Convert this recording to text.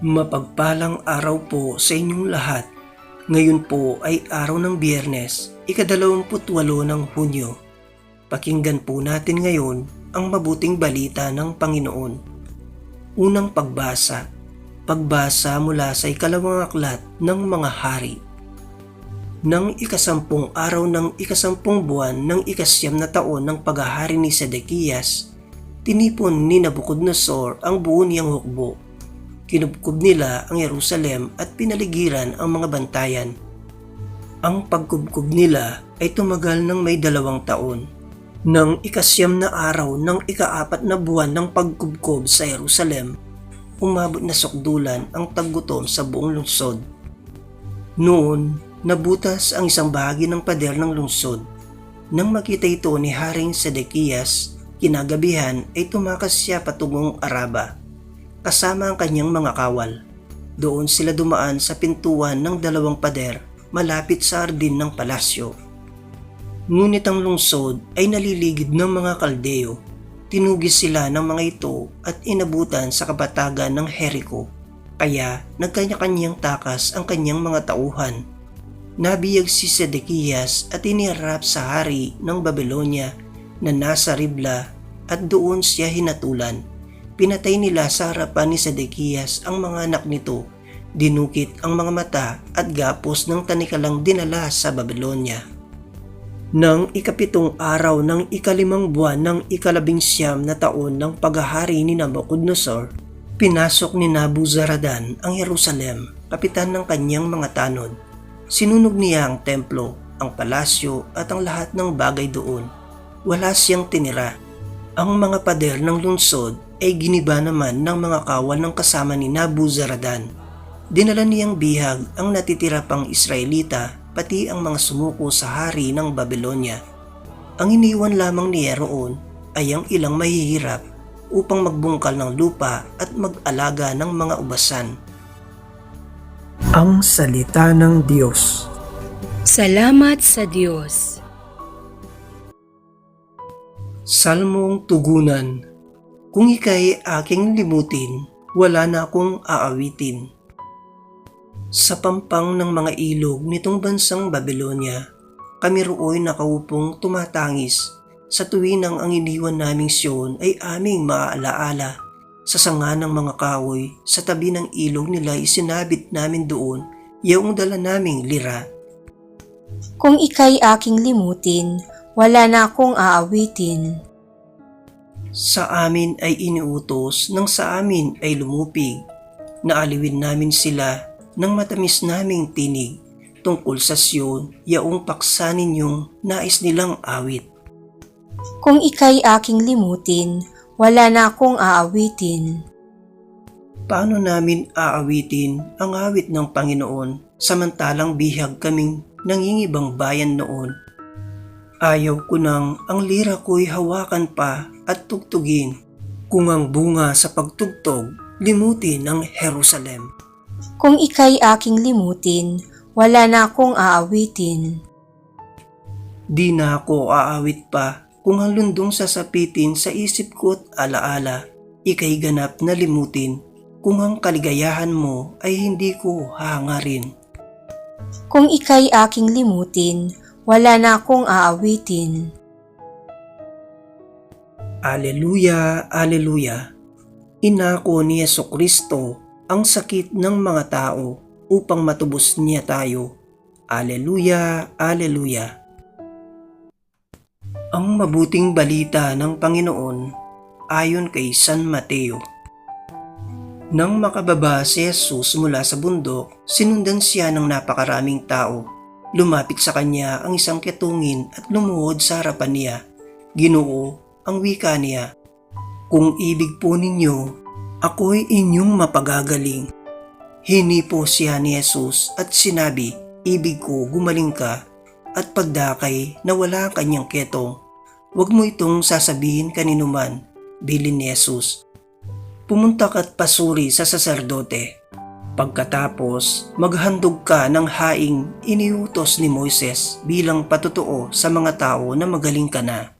Mapagpalang araw po sa inyong lahat. Ngayon po ay araw ng biyernes, ikadalawamputwalo ng Hunyo. Pakinggan po natin ngayon ang mabuting balita ng Panginoon. Unang pagbasa, pagbasa mula sa ikalawang aklat ng mga hari. Nang ikasampung araw ng ikasampung buwan ng ikasyam na taon ng paghahari ni Sedekiyas, tinipon ni Nabucodonosor ang buo niyang hukbo kinubkob nila ang Jerusalem at pinaligiran ang mga bantayan. Ang pagkubkob nila ay tumagal ng may dalawang taon. Nang ikasyam na araw ng ikaapat na buwan ng pagkubkob sa Jerusalem, umabot na sukdulan ang taggutom sa buong lungsod. Noon, nabutas ang isang bahagi ng pader ng lungsod. Nang makita ito ni Haring Sedekiyas, kinagabihan ay tumakas siya patungong Araba kasama ang kanyang mga kawal. Doon sila dumaan sa pintuan ng dalawang pader malapit sa ardin ng palasyo. Ngunit ang lungsod ay naliligid ng mga kaldeo. Tinugis sila ng mga ito at inabutan sa kabatagan ng Jericho. Kaya nagkanya-kanyang takas ang kanyang mga tauhan. Nabiyag si Sedekiyas at inirap sa hari ng Babylonia na nasa Ribla at doon siya hinatulan pinatay nila sa harapan ni Sedekiyas ang mga anak nito, dinukit ang mga mata at gapos ng tanikalang dinala sa Babylonia. Nang ikapitong araw ng ikalimang buwan ng ikalabing siyam na taon ng paghahari ni Nabucodonosor, pinasok ni Nabuzaradan ang Jerusalem, kapitan ng kanyang mga tanod. Sinunog niya ang templo, ang palasyo at ang lahat ng bagay doon. Wala siyang tinira. Ang mga pader ng lungsod ay giniba naman ng mga kawal ng kasama ni Nabuzaradan. Dinala niyang bihag ang natitira pang Israelita pati ang mga sumuko sa hari ng Babylonia. Ang iniwan lamang niya roon ay ang ilang mahihirap upang magbungkal ng lupa at mag-alaga ng mga ubasan. Ang Salita ng Diyos Salamat sa Diyos. Salmong Tugunan Kung ika'y aking limutin, wala na akong aawitin. Sa pampang ng mga ilog nitong bansang Babylonia, kami rooy nakaupong tumatangis sa tuwin ng ang iniwan naming siyon ay aming maaalaala. Sa sanga ng mga kahoy, sa tabi ng ilog nila isinabit namin doon yaong dala naming lira. Kung ika'y aking limutin, wala na akong aawitin. Sa amin ay iniutos nang sa amin ay lumupig. Naaliwin namin sila ng matamis naming tinig tungkol sa siyon yaong paksa ninyong nais nilang awit. Kung ika'y aking limutin, wala na akong aawitin. Paano namin aawitin ang awit ng Panginoon samantalang bihag kaming nangingibang bayan noon? Ayaw ko nang ang lira ko'y hawakan pa at tugtugin kung ang bunga sa pagtugtog limutin ng Jerusalem. Kung ika'y aking limutin, wala na akong aawitin. Di na ako aawit pa kung ang lundong sasapitin sa isip ko at alaala, ikay ganap na limutin kung ang kaligayahan mo ay hindi ko hahangarin. Kung ika'y aking limutin, wala na akong aawitin. Aleluya, Aleluya. Inako ni Yeso Kristo ang sakit ng mga tao upang matubos niya tayo. Aleluya, Aleluya. Ang mabuting balita ng Panginoon ayon kay San Mateo. Nang makababa si Jesus mula sa bundok, sinundan siya ng napakaraming tao. Lumapit sa kanya ang isang ketungin at lumuhod sa harapan niya. Ginoo, ang wika niya, Kung ibig po ninyo, ako'y inyong mapagagaling. Hinipo siya ni Jesus at sinabi, Ibig ko, gumaling ka, at pagdakay na wala ang kanyang ketong. Huwag mo itong sasabihin kaninuman, bilin ni Jesus. Pumunta ka't pasuri sa saserdote. Pagkatapos, maghandog ka ng haing iniutos ni Moises bilang patutuo sa mga tao na magaling ka na.